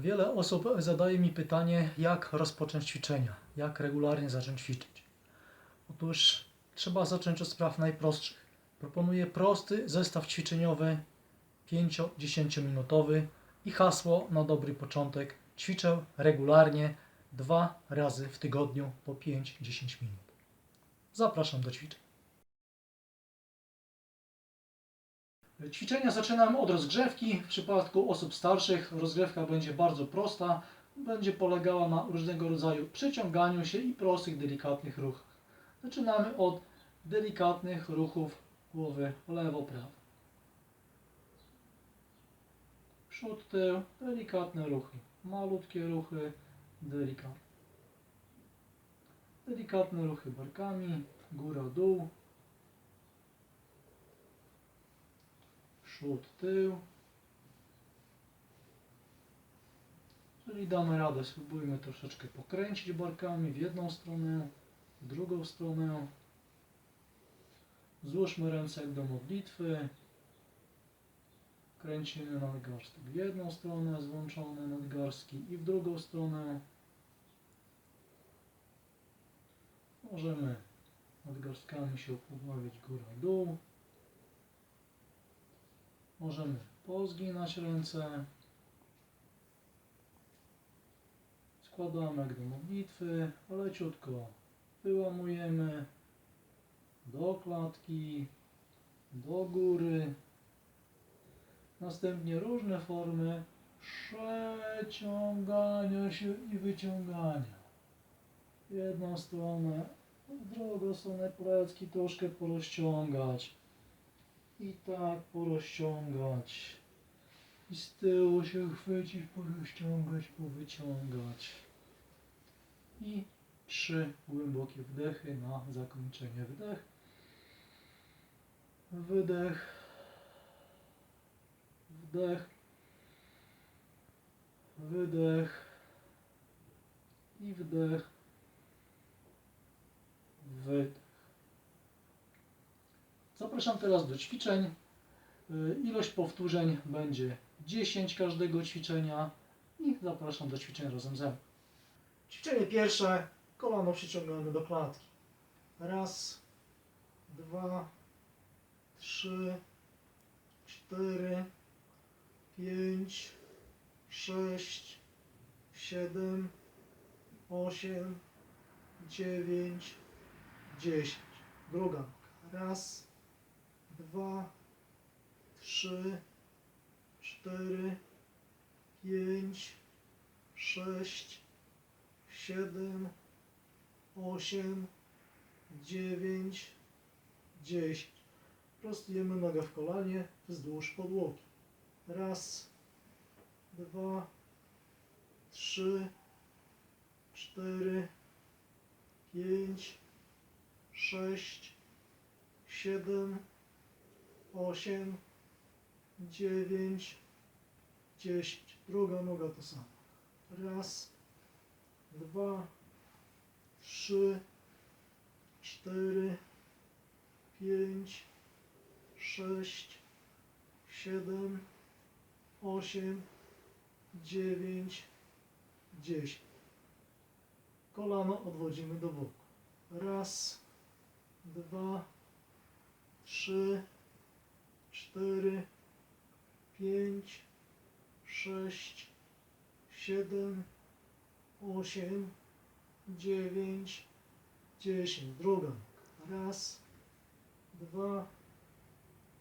Wiele osób zadaje mi pytanie, jak rozpocząć ćwiczenia, jak regularnie zacząć ćwiczyć. Otóż trzeba zacząć od spraw najprostszych. Proponuję prosty zestaw ćwiczeniowy 5-10 minutowy i hasło na dobry początek. Ćwiczę regularnie dwa razy w tygodniu po 5-10 minut. Zapraszam do ćwiczeń. Ćwiczenia zaczynam od rozgrzewki. W przypadku osób starszych rozgrzewka będzie bardzo prosta. Będzie polegała na różnego rodzaju przeciąganiu się i prostych, delikatnych ruchach. Zaczynamy od delikatnych ruchów głowy lewo-prawo. Przód, tył, delikatne ruchy. Malutkie ruchy, delikatne. Delikatne ruchy barkami, góra, dół. Przód, tył. Jeżeli damy radę, spróbujmy troszeczkę pokręcić barkami w jedną stronę, w drugą stronę. Złóżmy ręce jak do modlitwy. Kręcimy nadgarstek w jedną stronę, złączone nadgarstki i w drugą stronę. Możemy nadgarstkami się pogławiać góra-dół. Możemy pozginać ręce. Składamy jak do modlitwy, leciutko wyłamujemy do klatki, do góry. Następnie różne formy przeciągania się i wyciągania. Jedną stronę, drugą stronę plecki troszkę porozciągać. I tak porozciągać. I z tyłu się chwycić, porozciągać, powyciągać. I trzy głębokie wdechy na zakończenie. Wdech. Wydech. Wdech. Wydech. I wdech. Wydech. Zapraszam teraz do ćwiczeń. Y, Ilość powtórzeń będzie 10 każdego ćwiczenia i zapraszam do ćwiczeń razem ze mną. Ćwiczenie pierwsze. Kolano przyciągamy do klatki. Raz, dwa, trzy, cztery, pięć, sześć, siedem, osiem, dziewięć, dziesięć. Druga. Raz, dwa, trzy, cztery, pięć, sześć, siedem, osiem, dziewięć, dziesięć. Prostujemy nogę w kolanie wzdłuż podłogi. Raz, dwa, trzy, cztery, pięć, sześć, siedem, osiem, dziewięć, dziesięć. Druga noga to samo. Raz, dwa, trzy, cztery, pięć, sześć, siedem, osiem, dziewięć, dziesięć. Kolano odwodzimy do boku. Raz, dwa, trzy, cztery, pięć, sześć, siedem, osiem, dziewięć, dziesięć. Druga. Raz, dwa,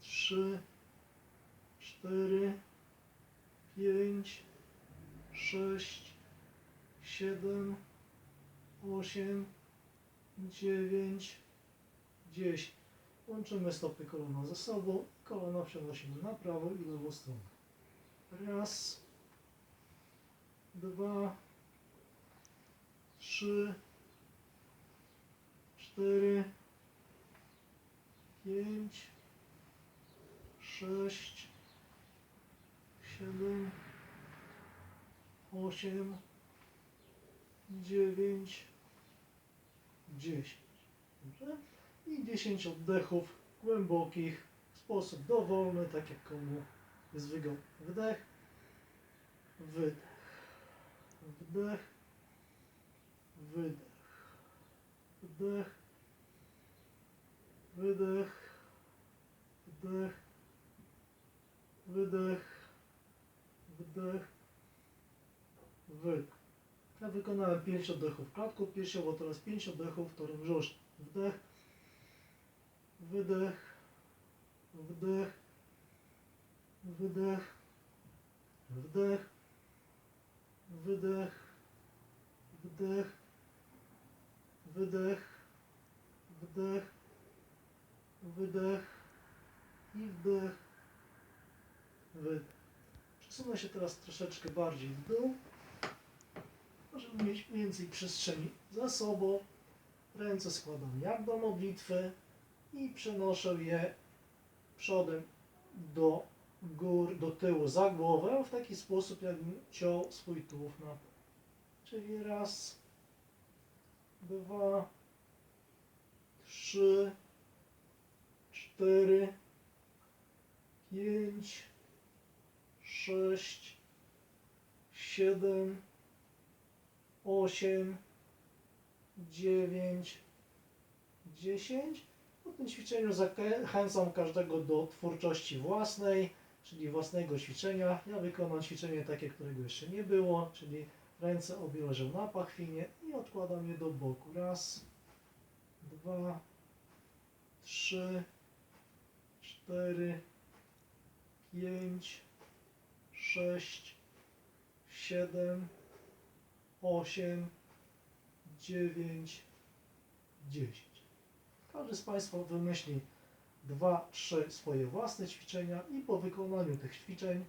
trzy, cztery, pięć, sześć, siedem, osiem, dziewięć, dziesięć. Łączymy stopy kolana ze sobą. Kolana przenosimy na prawą i lewą stronę. Raz, dwa, trzy, cztery, pięć, sześć, siedem, osiem, dziewięć, dziesięć. Dobrze? I 10 oddechów głębokich w sposób dowolny, tak jak komu jest wygodny. Wdech, wydech. wdech, wydech, wdech, wydech, wdech, wydech, wdech, wydech. Ja wykonałem 5 oddechów klatką piersiową, teraz 5 oddechów torem brzusznym. Wdech, wydech, wdech, wydech, wdech, wydech, wdech, wydech, wdech, wydech. I wdech, wydech. Przesunę się teraz troszeczkę bardziej w dół, żeby mieć więcej przestrzeni za sobą. Ręce składam jak do modlitwy i przenoszę je przodem do gór, do tyłu, za głowę, w taki sposób, jakbym ciął swój tułów na bok. Czyli raz, dwa, trzy, cztery, pięć, sześć, siedem, osiem, dziewięć, dziesięć. Po tym ćwiczeniu zachęcam każdego do twórczości własnej, czyli własnego ćwiczenia. Ja wykonam ćwiczenie takie, którego jeszcze nie było, czyli ręce obie leżą na pachwinie i odkładam je do boku. Raz, dwa, trzy, cztery, pięć, sześć, siedem, osiem, dziewięć, dziesięć. Każdy z Państwa wymyśli dwa, trzy swoje własne ćwiczenia i po wykonaniu tych ćwiczeń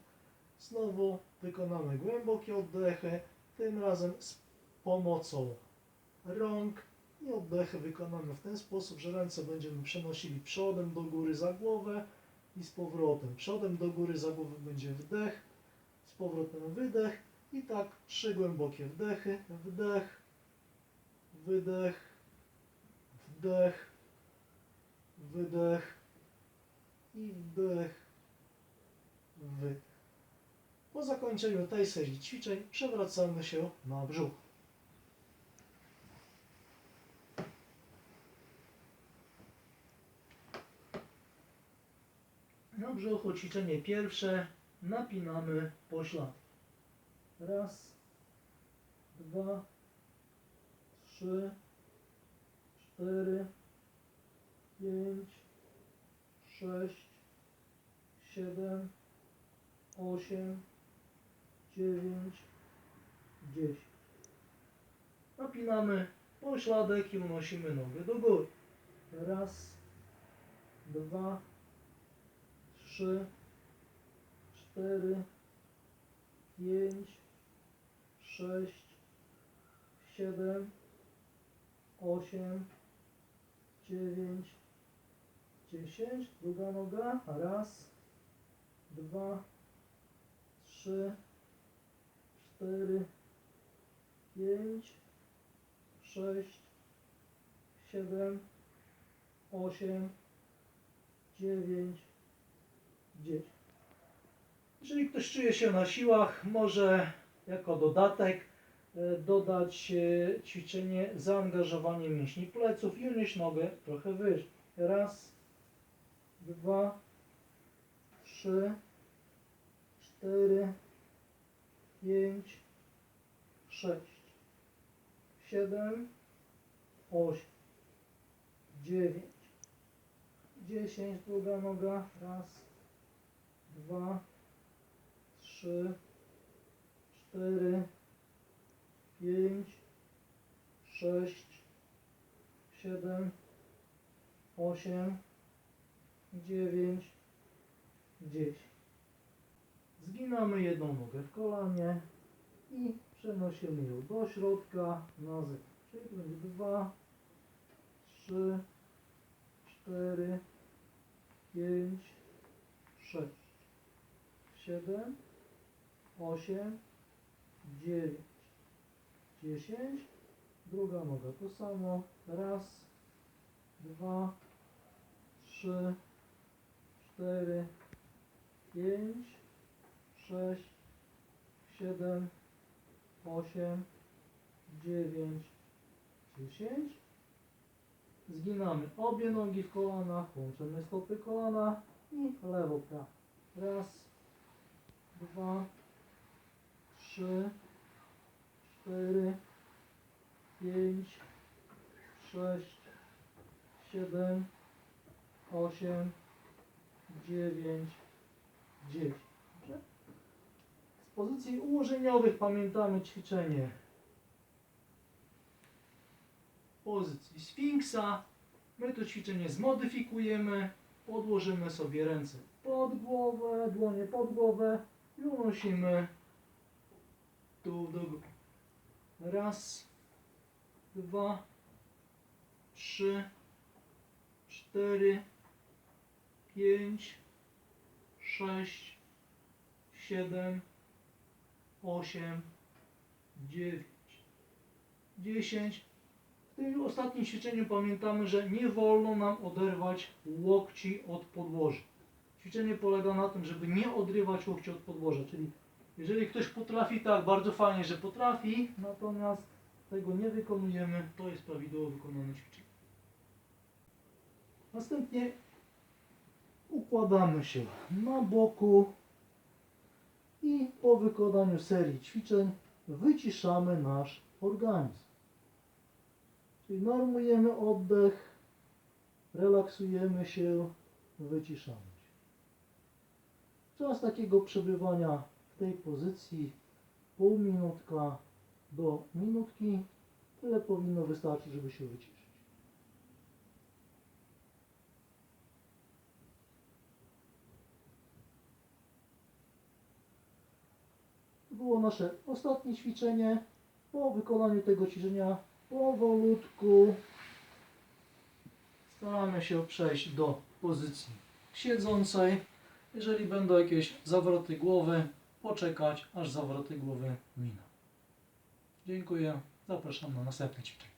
znowu wykonamy głębokie oddechy, tym razem z pomocą rąk i oddechy wykonamy w ten sposób, że ręce będziemy przenosili przodem do góry za głowę i z powrotem. Przodem do góry za głowę będzie wdech, z powrotem wydech i tak trzy głębokie wdechy, wdech, wydech, wdech, wydech i wdech, wydech. Po zakończeniu tej serii ćwiczeń przewracamy się na brzuch. Na brzuchu ćwiczenie pierwsze napinamy poślad. Raz, dwa, trzy, cztery, pięć, sześć, siedem, osiem, dziewięć, dziesięć. Napinamy pośladek i unosimy nogę do góry. Raz, dwa, trzy, cztery, pięć, sześć, siedem, osiem, dziewięć, dziesięć. Druga noga. Raz, dwa, trzy, cztery, pięć, sześć, siedem, osiem, dziewięć, dziesięć. Jeżeli ktoś czuje się na siłach, może jako dodatek e, dodać e, ćwiczenie zaangażowanie mięśni pleców i unieść nogę trochę wyżej. Raz, dwa, trzy, cztery, pięć, sześć, siedem, osiem, dziewięć, dziesięć. Druga noga. Raz, dwa, trzy, cztery, pięć, sześć, siedem, osiem, dziewięć, dziesięć. Zginamy jedną nogę w kolanie i przenosimy ją do środka na zewnątrz. Czyli będzie dwa, trzy, cztery, pięć, sześć, siedem, osiem, dziewięć, dziesięć. Druga noga to samo. Raz, dwa, trzy, cztery, pięć, sześć, siedem, osiem, dziewięć, dziesięć. Zginamy obie nogi w kolanach, łączymy stopy kolana i lewo, prawo. Raz, dwa, trzy, cztery, pięć, sześć, siedem, osiem, dziewięć, dziesięć. Dobrze? Z pozycji ułożeniowych pamiętamy ćwiczenie pozycji Sfinksa. My to ćwiczenie zmodyfikujemy. Podłożymy sobie ręce pod głowę, dłonie pod głowę i unosimy tu do góry. Raz, dwa, trzy, cztery, pięć, sześć, siedem, osiem, dziewięć, dziesięć. W tym ostatnim ćwiczeniu pamiętamy, że nie wolno nam oderwać łokci od podłoża. Ćwiczenie polega na tym, żeby nie odrywać łokci od podłoża, czyli jeżeli ktoś potrafi, tak, bardzo fajnie, że potrafi, natomiast tego nie wykonujemy, to jest prawidłowo wykonane ćwiczenie. Następnie układamy się na boku i po wykonaniu serii ćwiczeń wyciszamy nasz organizm. Czyli normujemy oddech, relaksujemy się, wyciszamy się. Czas takiego przebywania w tej pozycji pół minutka do minutki. Tyle powinno wystarczyć, żeby się wyciszyć. To było nasze ostatnie ćwiczenie. Po wykonaniu tego ćwiczenia powolutku staramy się przejść do pozycji siedzącej. Jeżeli będą jakieś zawroty głowy, poczekać aż zawroty głowy miną. Dziękuję. Zapraszam na następne ćwiczenie.